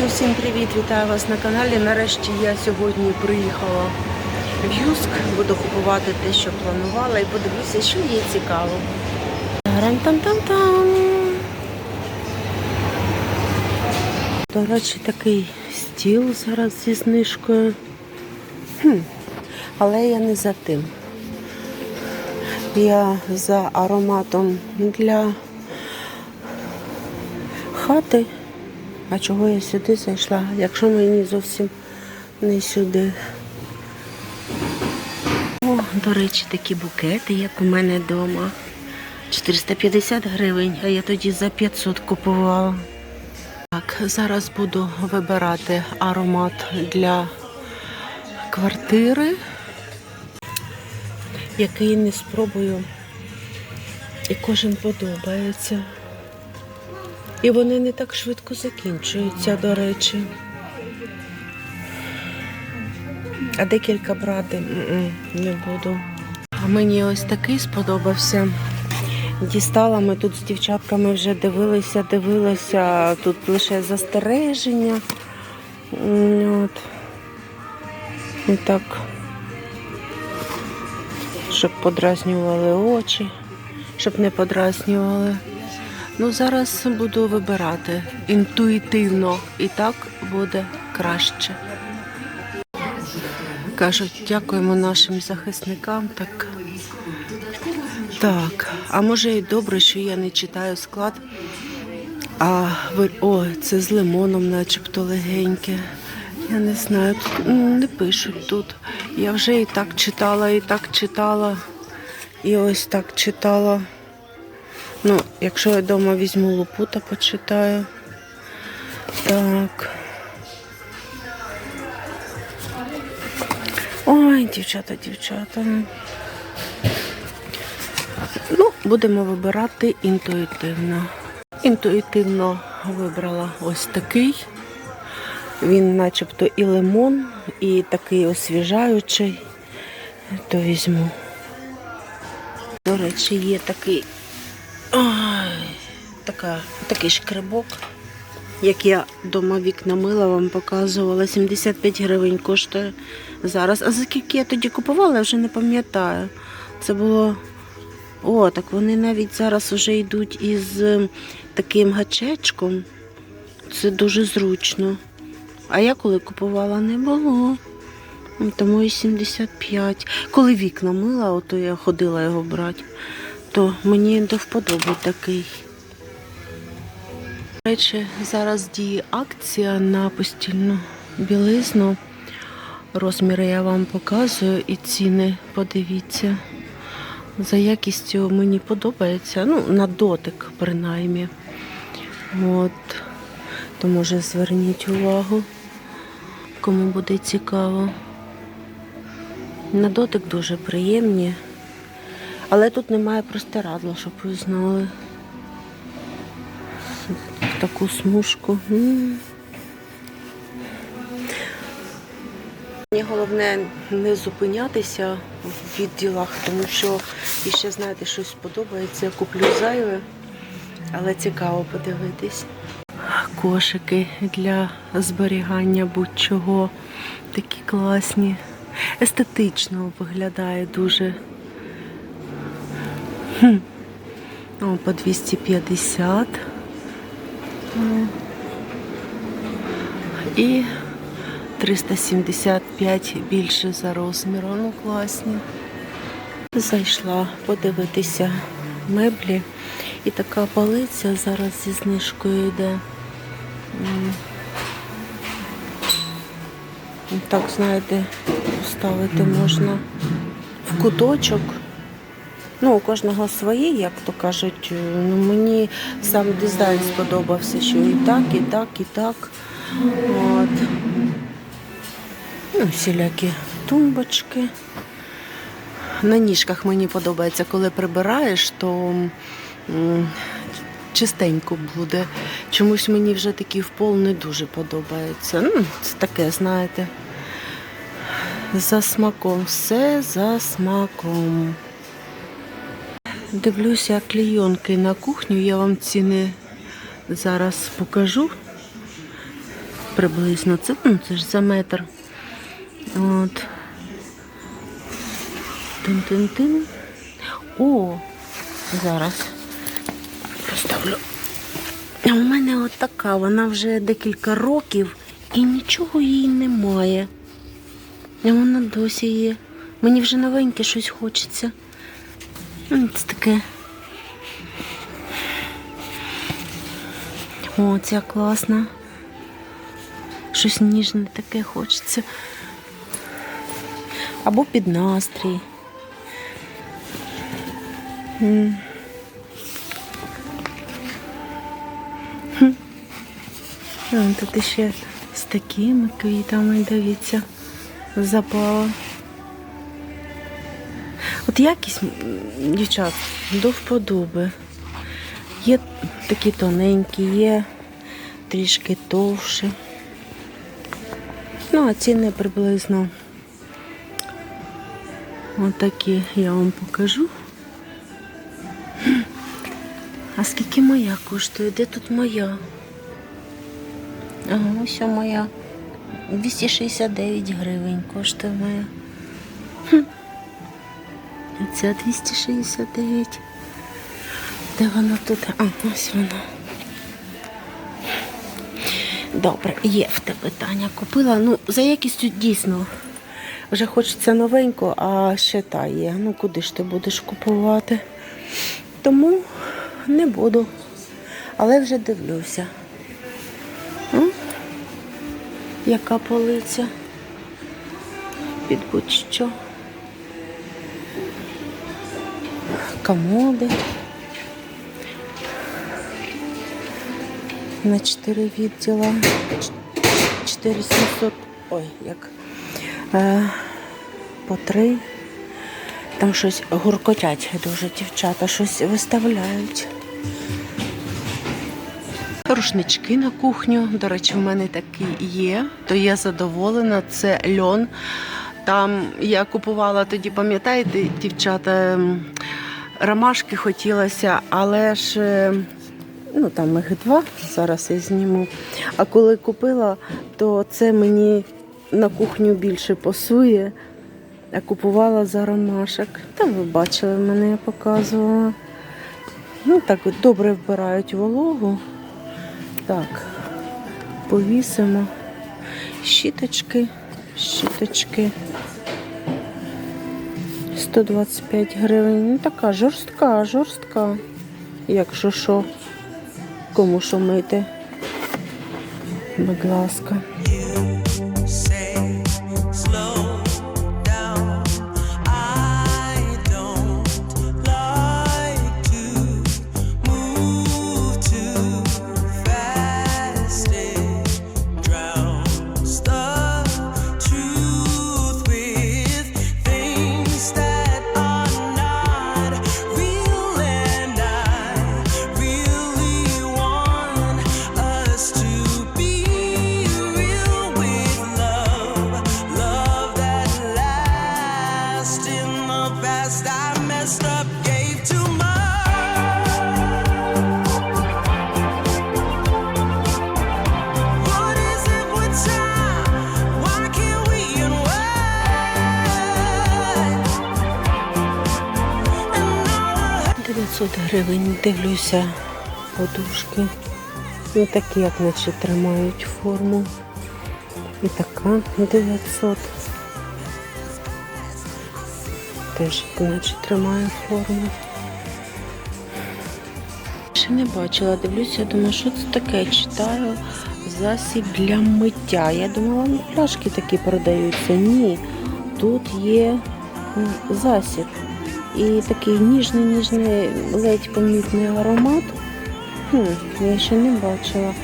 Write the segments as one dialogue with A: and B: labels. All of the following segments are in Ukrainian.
A: Друзі, усім привіт! Вітаю вас на каналі. Нарешті я сьогодні приїхала в Юск. Буду купувати те, що планувала, і подивлюся, що є цікаво. Рам-там-там-там. До речі, такий стіл зараз зі знижкою. Хм. Але я не за тим. Я за ароматом для хати. А чого я сюди зайшла, якщо мені зовсім не сюди? О, до речі, такі букети, як у мене вдома. 450 гривень, а я тоді за 500 купувала. Так, зараз буду вибирати аромат для квартири, який не спробую. І кожен подобається. І вони не так швидко закінчуються, до речі. А декілька брати не буду. А мені ось такий сподобався. Дістала, ми тут з дівчатками вже дивилися, дивилися. Тут лише застереження. От. І так, щоб подразнювали очі, щоб не подразнювали. Ну, зараз буду вибирати інтуїтивно, і так буде краще. Кажуть, дякуємо нашим захисникам. Так, так. а може і добре, що я не читаю склад. А ви о, це з лимоном, начебто легеньке. Я не знаю, тут не пишуть тут. Я вже і так читала, і так читала, і ось так читала. Ну, якщо я вдома візьму лупу, то почитаю. Так. Ой, дівчата, дівчата. Ну, будемо вибирати інтуїтивно. Інтуїтивно вибрала ось такий. Він начебто і лимон, і такий освіжаючий. То візьму. До речі, є такий Ой, така, такий шкребок, як я дома вікна мила, вам показувала. 75 гривень коштує зараз. А за скільки я тоді купувала, я вже не пам'ятаю. Це було. О, так вони навіть зараз вже йдуть із таким гачечком. Це дуже зручно. А я коли купувала, не було. Тому і 75. Коли вікна мила, ото я ходила його брати то мені до вподоби такий. До речі, зараз діє акція на постільну білизну. Розміри я вам показую і ціни подивіться. За якістю мені подобається, ну, на дотик, принаймні. От. То може зверніть увагу, кому буде цікаво. На дотик дуже приємні. Але тут немає простирадла, щоб ви знали. Таку смужку. Мені головне не зупинятися в відділах, тому що і ще, знаєте, щось подобається, я куплю зайве, але цікаво подивитись. Кошики для зберігання будь-чого. Такі класні. Естетично виглядає дуже. О, по 250. І 375 більше за розміром. Ну, класні. Зайшла подивитися меблі. І така полиця зараз зі знижкою йде. Так, знаєте, поставити можна в куточок. Ну, у кожного своє, як то кажуть. Ну, мені сам дизайн сподобався, що і так, і так, і так. От. Ну, всілякі тумбочки. На ніжках мені подобається, коли прибираєш, то чистенько буде. Чомусь мені вже такий в пол не дуже подобається. Ну, це таке, знаєте. За смаком, все за смаком. Дивлюся клейонки на кухню, я вам ціни зараз покажу. приблизно. Це, ну, це ж за метр. От. Тин-тин-тин. О, зараз поставлю. У мене от така, вона вже декілька років і нічого їй немає. Вона досі є. Мені вже новеньке щось хочеться. М, Це таке. О, ця класна. Щось ніжне таке хочеться. Або під настрій. Тут ще з такими квітами, дивіться, запала. От якість, дівчат, до вподоби. Є такі тоненькі, є трішки товші. Ну, а ціни приблизно отакі я вам покажу. А скільки моя коштує? Де тут моя? Ага, ось моя. 269 гривень коштує моя. Ця 269. Де вона тут? А, ось вона. Добре, є в те питання. Купила. Ну, за якістю дійсно. Вже хочеться новенько, а ще та є. Ну куди ж ти будеш купувати? Тому не буду. Але вже дивлюся. М? Яка полиця? Під будь-що. Комоди. На 4 відділа. 4700. Ой, як. Е, по 3. Там щось гуркотять дуже дівчата, щось виставляють. Рушнички на кухню. До речі, в мене такі є, то я задоволена. Це льон. Там я купувала тоді, пам'ятаєте, дівчата, ромашки хотілося, але ж е, ну там їх два, зараз я зніму. А коли купила, то це мені на кухню більше пасує. Я купувала за ромашок. Та ви бачили, мене я показувала. Ну так от добре вбирають вологу. Так, повісимо. Щіточки, щіточки. 125 гривень. Ну така жорстка, жорстка. Якщо що, кому що мити. Будь ласка. 500 гривень. Дивлюся подушки. Ну такі, як наче тримають форму. І така 900. Теж наче тримає форму. Ще не бачила, дивлюся, думаю, що це таке. Читаю засіб для миття. Я думала, ну, пляшки такі продаються. Ні, тут є засіб. І такий ніжний, ніжний, ледь помітний аромат. Хм, я ще не бачила.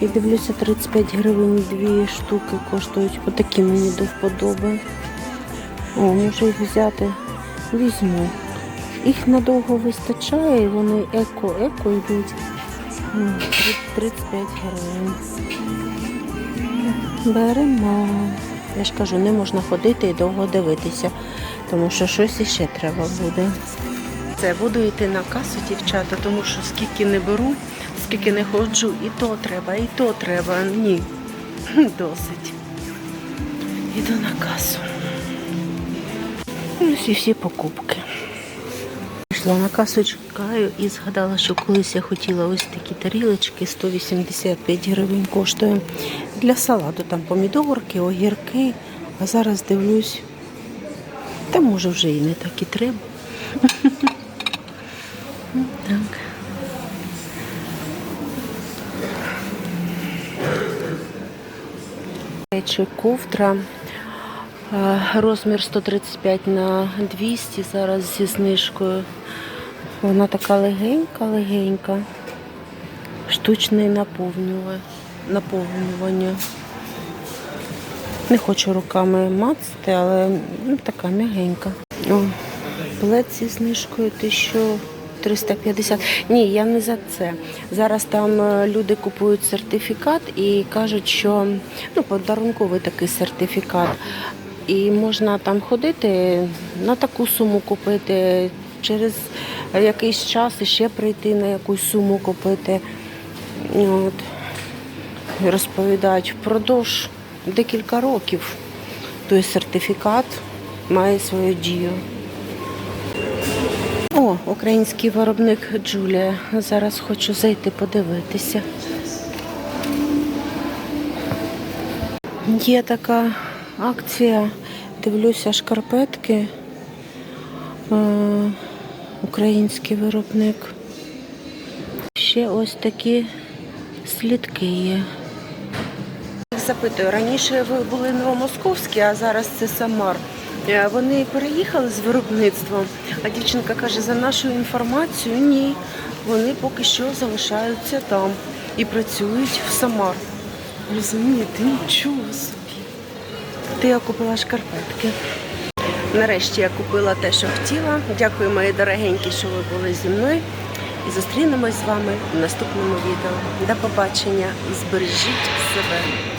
A: І дивлюся, 35 гривень дві штуки коштують. Отакі мені до вподоби. О, можу їх взяти. Візьму. Їх надовго вистачає, і вони еко-еко йдуть. 35 гривень. Беремо. Я ж кажу, не можна ходити і довго дивитися, тому що щось іще треба буде. Це буду йти на касу, дівчата, тому що скільки не беру, скільки не ходжу, і то треба, і то треба. Ні. Досить. Іду на касу. Ну, Ось і всі покупки. Пішла на касу, чекаю і згадала, що колись я хотіла ось такі тарілочки, 185 гривень коштує. Для салату там помідорки, огірки. А зараз дивлюсь, та може вже і не так і треба. Так. Речі, ковдра. Е, Розмір 135 на 200 зараз зі знижкою. Вона така легенька, легенька. Штучне наповнюва- наповнювання. Не хочу руками мацати, але ну, така м'ягенька. Плед зі знижкою 1350. Ні, я не за це. Зараз там е, люди купують сертифікат і кажуть, що ну, подарунковий такий сертифікат. І можна там ходити на таку суму купити, через якийсь час ще прийти на якусь суму купити. От. Розповідають, впродовж декілька років той сертифікат має свою дію. О, український виробник Джулія. Зараз хочу зайти подивитися. Є така акція, дивлюся шкарпетки. Е, Український виробник. Ще ось такі слідки є. Запитую, раніше ви були новомосковські, а зараз це Самар. Е, Вони переїхали з виробництвом, а дівчинка каже, за нашу інформацію, ні. Вони поки що залишаються там і працюють в Самар. Розумієте, нічого собі. Ти я купила шкарпетки. Нарешті я купила те, що хотіла. Дякую, мої дорогенькі, що ви були зі мною. І зустрінемось з вами в наступному відео. До побачення і збережіть себе.